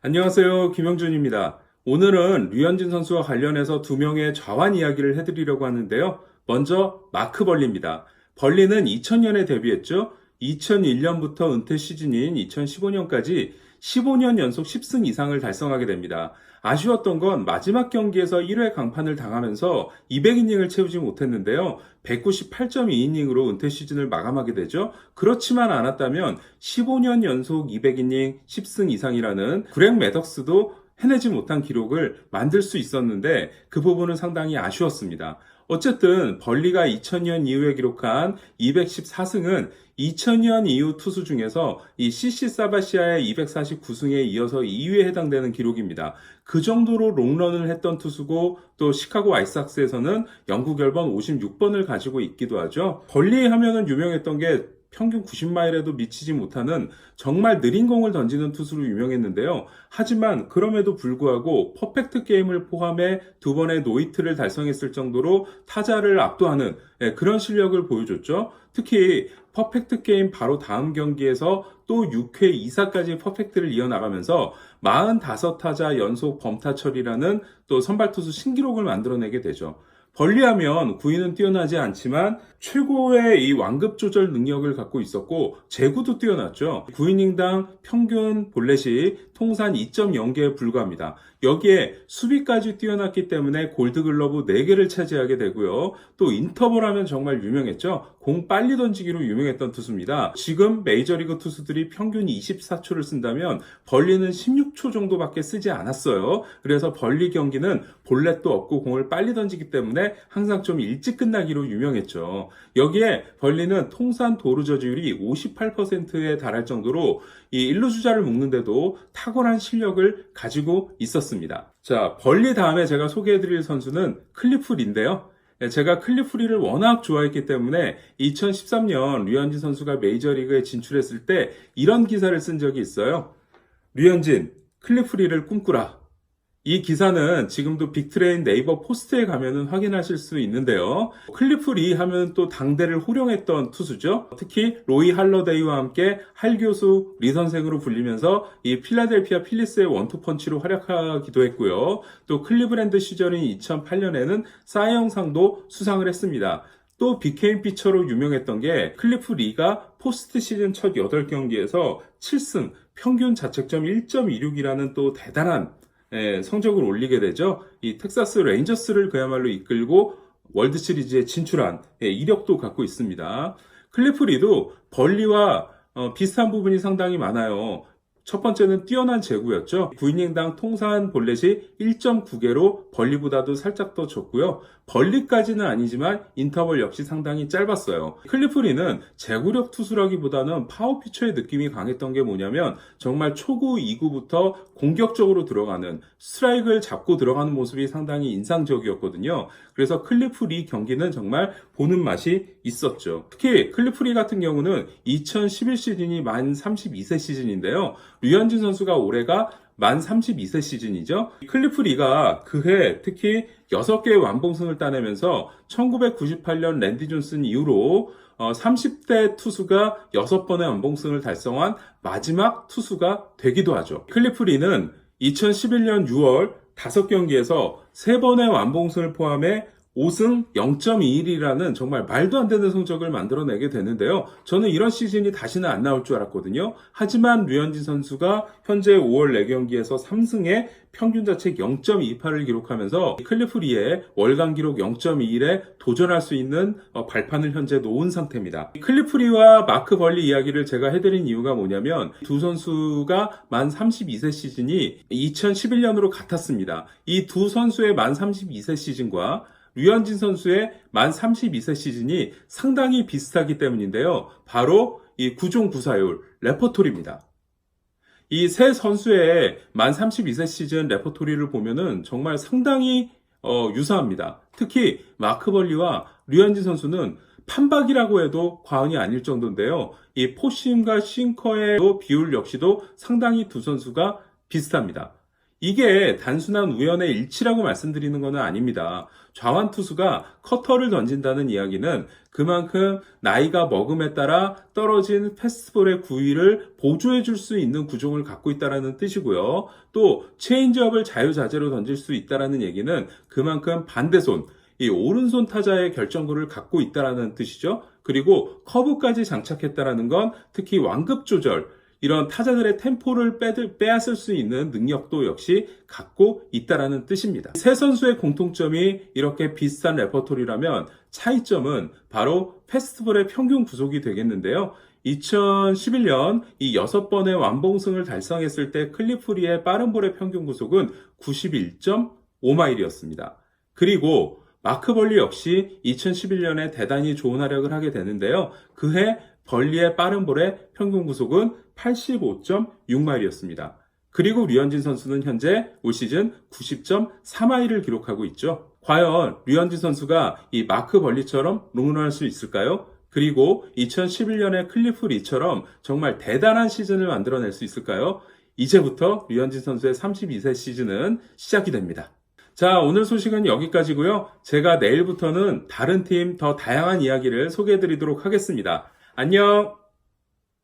안녕하세요. 김영준입니다. 오늘은 류현진 선수와 관련해서 두 명의 좌완 이야기를 해드리려고 하는데요. 먼저 마크 벌리입니다. 벌리는 2000년에 데뷔했죠. 2001년부터 은퇴 시즌인 2015년까지 15년 연속 10승 이상을 달성하게 됩니다. 아쉬웠던 건 마지막 경기에서 1회 강판을 당하면서 200이닝을 채우지 못했는데요. 198.2이닝으로 은퇴 시즌을 마감하게 되죠. 그렇지만 않았다면 15년 연속 200이닝 10승 이상이라는 그렉 매덕스도 해내지 못한 기록을 만들 수 있었는데 그 부분은 상당히 아쉬웠습니다. 어쨌든 벌리가 2000년 이후에 기록한 214승은 2000년 이후 투수 중에서 이 CC 사바시아의 249승에 이어서 2위에 해당되는 기록입니다. 그 정도로 롱런을 했던 투수고 또 시카고 아이삭스에서는 영구 결번 56번을 가지고 있기도 하죠. 벌리 하면은 유명했던 게 평균 90마일에도 미치지 못하는 정말 느린 공을 던지는 투수로 유명했는데요. 하지만 그럼에도 불구하고 퍼펙트 게임을 포함해 두 번의 노이트를 달성했을 정도로 타자를 압도하는 예, 그런 실력을 보여줬죠. 특히 퍼펙트 게임 바로 다음 경기에서 또 6회 2사까지 퍼펙트를 이어나가면서 45타자 연속 범타 처리라는 또 선발 투수 신기록을 만들어내게 되죠. 벌리하면 구위는 뛰어나지 않지만 최고의 이 완급 조절 능력을 갖고 있었고 제구도 뛰어났죠. 9이닝당 평균 볼넷이 통산 2.0개에 불과합니다. 여기에 수비까지 뛰어났기 때문에 골드글러브 4개를 차지하게 되고요. 또 인터벌 하면 정말 유명했죠. 공 빨리 던지기로 유명했던 투수입니다. 지금 메이저리그 투수들이 평균 24초를 쓴다면 벌리는 16초 정도밖에 쓰지 않았어요. 그래서 벌리 경기는 볼넷도 없고 공을 빨리 던지기 때문에 항상 좀 일찍 끝나기로 유명했죠. 여기에 벌리는 통산 도루 저지율이 58%에 달할 정도로 이 일루 주자를 묶는데도 탁월한 실력을 가지고 있었습니다. 자, 벌리 다음에 제가 소개해드릴 선수는 클리프리인데요. 예, 제가 클리프리를 워낙 좋아했기 때문에 2013년 류현진 선수가 메이저리그에 진출했을 때 이런 기사를 쓴 적이 있어요. 류현진, 클리프리를 꿈꾸라. 이 기사는 지금도 빅트레인 네이버 포스트에 가면은 확인하실 수 있는데요. 클리프 리 하면 또 당대를 호령했던 투수죠. 특히 로이 할러데이와 함께 할 교수 리 선생으로 불리면서 이 필라델피아 필리스의 원투펀치로 활약하기도 했고요. 또 클리브랜드 시절인 2008년에는 사이영상도 수상을 했습니다. 또 BKM 피처로 유명했던 게 클리프 리가 포스트 시즌 첫 8경기에서 7승, 평균 자책점 1.26이라는 또 대단한 예, 성적을 올리게 되죠. 이 텍사스 레인저스를 그야말로 이끌고 월드 시리즈에 진출한 예, 이력도 갖고 있습니다. 클리프리도 벌리와 어, 비슷한 부분이 상당히 많아요. 첫 번째는 뛰어난 제구였죠. 9이닝당 통산 볼넷이 1.9개로 벌리보다도 살짝 더 적고요. 벌리까지는 아니지만 인터벌 역시 상당히 짧았어요. 클리프리는 제구력 투수라기보다는 파워 피처의 느낌이 강했던 게 뭐냐면 정말 초구 2구부터 공격적으로 들어가는 스트라이크를 잡고 들어가는 모습이 상당히 인상적이었거든요. 그래서 클리프리 경기는 정말 보는 맛이 있었죠. 특히 클리프리 같은 경우는 2011 시즌이 만 32세 시즌인데요. 류현진 선수가 올해가 만 32세 시즌이죠. 클리프 리가 그해 특히 6개의 완봉승을 따내면서 1998년 랜디 존슨 이후로 30대 투수가 6번의 완봉승을 달성한 마지막 투수가 되기도 하죠. 클리프 리는 2011년 6월 5경기에서 3번의 완봉승을 포함해 5승 0.21이라는 정말 말도 안 되는 성적을 만들어내게 되는데요. 저는 이런 시즌이 다시는 안 나올 줄 알았거든요. 하지만 류현진 선수가 현재 5월 4경기에서 3승에 평균 자책 0.28을 기록하면서 클리프 리의 월간 기록 0.21에 도전할 수 있는 어, 발판을 현재 놓은 상태입니다. 클리프 리와 마크 벌리 이야기를 제가 해드린 이유가 뭐냐면 두 선수가 만 32세 시즌이 2011년으로 같았습니다. 이 두 선수의 만 32세 시즌과 류현진 선수의 만 32세 시즌이 상당히 비슷하기 때문인데요. 바로 이 구종 구사율 레퍼토리입니다. 이 세 선수의 만 32세 시즌 레퍼토리를 보면은 정말 상당히 어, 유사합니다. 특히 마크 벌리와 류현진 선수는 판박이라고 해도 과언이 아닐 정도인데요. 이 포심과 싱커의 비율 역시도 상당히 두 선수가 비슷합니다. 이게 단순한 우연의 일치라고 말씀드리는 것은 아닙니다. 좌완 투수가 커터를 던진다는 이야기는 그만큼 나이가 먹음에 따라 떨어진 패스트볼의 구위를 보조해 줄 수 있는 구종을 갖고 있다는 뜻이고요. 또 체인지업을 자유자재로 던질 수 있다는 얘기는 그만큼 반대손, 이 오른손 타자의 결정구를 갖고 있다는 뜻이죠. 그리고 커브까지 장착했다는 건 특히 완급 조절, 이런 타자들의 템포를 빼들, 빼앗을 수 있는 능력도 역시 갖고 있다라는 뜻입니다. 세 선수의 공통점이 이렇게 비슷한 레퍼토리라면 차이점은 바로 페스티벌의 평균 구속이 되겠는데요. 2011년 이 6번의 완봉승을 달성했을 때 클리프리의 빠른 볼의 평균 구속은 91.5마일이었습니다. 그리고 마크 벌리 역시 2011년에 대단히 좋은 활약을 하게 되는데요. 그해 벌리의 빠른 볼의 평균 구속은 85.6마일이었습니다. 그리고 류현진 선수는 현재 올 시즌 90.4마일을 기록하고 있죠. 과연 류현진 선수가 이 마크 벌리처럼 롱런할 수 있을까요? 그리고 2011년의 클리프 리처럼 정말 대단한 시즌을 만들어낼 수 있을까요? 이제부터 류현진 선수의 32세 시즌은 시작이 됩니다. 자, 오늘 소식은 여기까지고요. 제가 내일부터는 다른 팀 더 다양한 이야기를 소개해 드리도록 하겠습니다. 안녕!